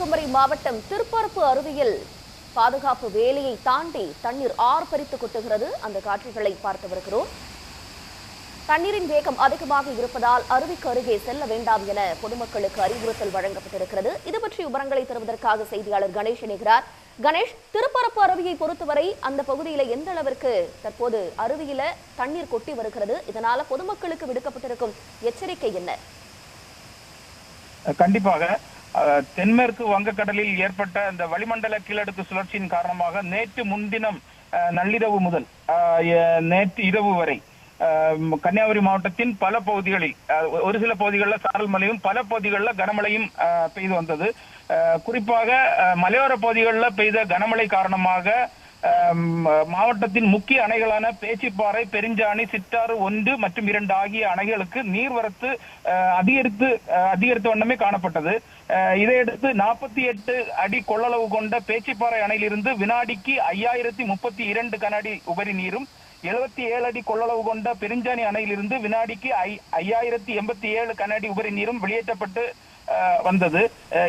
கன்னியாகுமரி மாவட்டம் திருப்பரப்பு அருவியில் பாதுகாப்பு வேலையை தாண்டி தண்ணீர் ஆர்ப்பரித்து கொட்டுகிறது. அந்த காட்சிகளை பார்த்து வருகிறோம். தண்ணீரின் வேகம் அதிகமாக இருப்பதால் அருவிக்கு அருகே செல்ல வேண்டாம் என பொதுமக்களுக்கு அறிவுறுத்தல் வழங்கப்பட்டிருக்கிறது. இது பற்றி விவரங்களை தருவதற்காக செய்தியாளர் கணேஷ் இணைகிறார். கணேஷ் திருப்பரப்பு அருவியை பொறுத்தவரை அந்த பகுதியில எந்த அளவிற்கு தற்போது அருவியில தண்ணீர் கொட்டி வருகிறது? இதனால பொதுமக்களுக்கு விடுக்கப்பட்டிருக்கும் எச்சரிக்கை என்ன? கண்டிப்பாக தென்மேற்கு வங்கக்கடலில் ஏற்பட்ட இந்த வளிமண்டல கீழடுக்கு சுழற்சியின் காரணமாக நேற்று முன்தினம் அஹ், நள்ளிரவு முதல் அஹ், நேற்று இரவு வரை கன்னியாகுமரி மாவட்டத்தின் பல பகுதிகளில் அஹ், ஒரு சில பகுதிகளில் சாரல் மழையும் பல பகுதிகளில் கனமழையும் அஹ், பெய்து வந்தது. குறிப்பாக மலையோர பகுதிகளில் பெய்த கனமழை காரணமாக மாவட்டத்தின் முக்கிய அணைகளான பேச்சிப்பாறை பெருஞ்சாணி சிற்றாறு ஒன்று மற்றும் இரண்டு ஆகிய அணைகளுக்கு நீர்வரத்து அதிகரித்து அதிகரித்த வண்ணமே காணப்பட்டது. அஹ், இதையடுத்து நாற்பத்தி எட்டு அடி கொள்ளளவு கொண்ட பேச்சிப்பாறை அணையிலிருந்து வினாடிக்கு ஐயாயிரத்தி முப்பத்தி இரண்டு கனஅடி உபரி நீரும் எழுபத்தி ஏழு அடி கொள்ளளவு கொண்ட பெருஞ்சாணி அணையிலிருந்து வினாடிக்கு ஐ ஐயாயிரத்தி எண்பத்தி ஏழு கனஅடி உபரி நீரும் வெளியேற்றப்பட்டு வந்தது.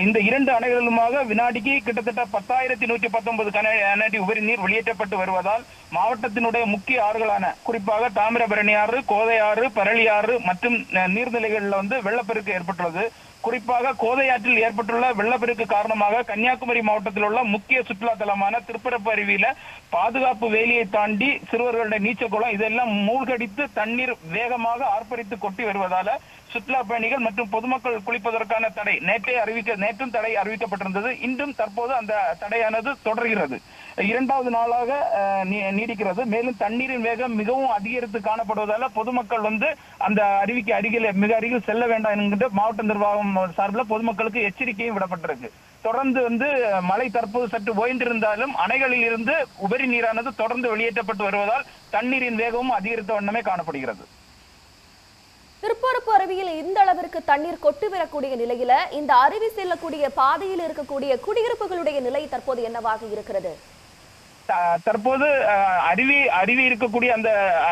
இந்த இரண்டு அணைகளிலுமாக வினாடிக்கு கிட்டத்தட்ட பத்தாயிரத்தி நூற்றி பத்தொன்பது கன அடி உபரி நீர் வெளியேற்றப்பட்டு வருவதால் மாவட்டத்தினுடைய முக்கிய ஆறுகளான குறிப்பாக தாமிரபரணி ஆறு கோதை ஆறு பரளி ஆறு மற்றும் நீர்நிலைகளில் வந்து வெள்ளப்பெருக்கு ஏற்பட்டுள்ளது. குறிப்பாக கோதையாற்றில் ஏற்பட்டுள்ள வெள்ளப்பெருக்கு காரணமாக கன்னியாகுமரி மாவட்டத்தில் உள்ள முக்கிய சுற்றுலா தலமான திருப்பரப்பு அருவியில பாதுகாப்பு வேலியை தாண்டி சிறுவர்களுடைய நீச்சல் குளம் இதெல்லாம் மூழ்கடித்து தண்ணீர் வேகமாக ஆர்ப்பரித்து கொட்டி வருவதால சுற்றுலா பயணிகள் மற்றும் பொதுமக்கள் குளிப்பதற்கான தடை நேற்றே அறிவிக்க நேற்றும் தடை அறிவிக்கப்பட்டிருந்தது. இன்றும் தற்போது அந்த தடையானது தொடர்கிறது. இரண்டாவது நாளாக நீடிக்கிறது. மேலும் தண்ணீரின் வேகம் மிகவும் அதிகரித்து காணப்படுவதால பொதுமக்கள் வந்து அந்த அருவிக்கு அருகில் மிக அருகில் செல்ல வேண்டாம் என்கின்ற மாவட்ட நிர்வாகம் சார்பில் பொதுமக்களுக்கு எச்சரிக்கையும் விடப்பட்டிருக்கு. தொடர்ந்து வந்து மழை தற்போது சற்று ஓய்ந்திருந்தாலும் அணைகளில் இருந்து உபரி நீரானது தொடர்ந்து வெளியேற்றப்பட்டு வருவதால் தண்ணீரின் வேகமும் அதிகரித்த வண்ணமே காணப்படுகிறது. திருப்பரப்பு அருவியில் இந்த அளவிற்கு தண்ணீர் கொட்டி விடக்கூடிய நிலையில இந்த அருவி செல்லக்கூடிய பாதையில் இருக்கக்கூடிய குடியிருப்புகளுடைய நிலை தற்போது என்னவாக இருக்கிறது? தற்போது அருவி அருவி இருக்கக்கூடிய அந்த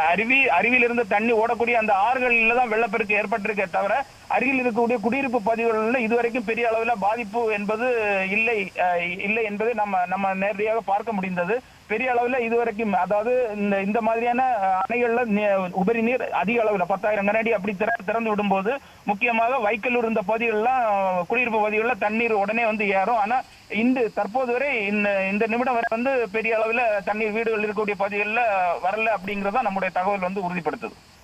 அருவி அருவியிலிருந்து தண்ணி ஓடக்கூடிய அந்த ஆறுகளில் தான் வெள்ளப்பெருக்கு ஏற்பட்டிருக்கே தவிர அருகில் இருக்கக்கூடிய குடியிருப்பு பகுதிகளில் இதுவரைக்கும் பெரிய அளவில் பாதிப்பு என்பது இல்லை இல்லை என்பதை நம்ம நம்ம நேரடியாக பார்க்க முடிந்தது. பெரிய அளவில் இதுவரைக்கும் அதாவது இந்த இந்த மாதிரியான அணைகளில் அணைகள்ல உபரி நீர் அதிக அளவில் பத்தாயிரம் கனடி அப்படி திற- திறந்து விடும்போது முக்கியமாக வைக்கலூர் இந்த பகுதிகளெலாம் குடியிருப்பு பகுதிகளில் தண்ணீர் உடனே வந்து ஏறும். ஆனா இன்று தற்போது வரை இந்த இந்த நிமிடம் வரை வந்து பெரிய அளவில் தண்ணீர் வீடுகள் இருக்கக்கூடிய பகுதிகளில் வரல அப்படிங்கறத நம்முடைய தகவல் வந்து உறுதிப்படுத்துது.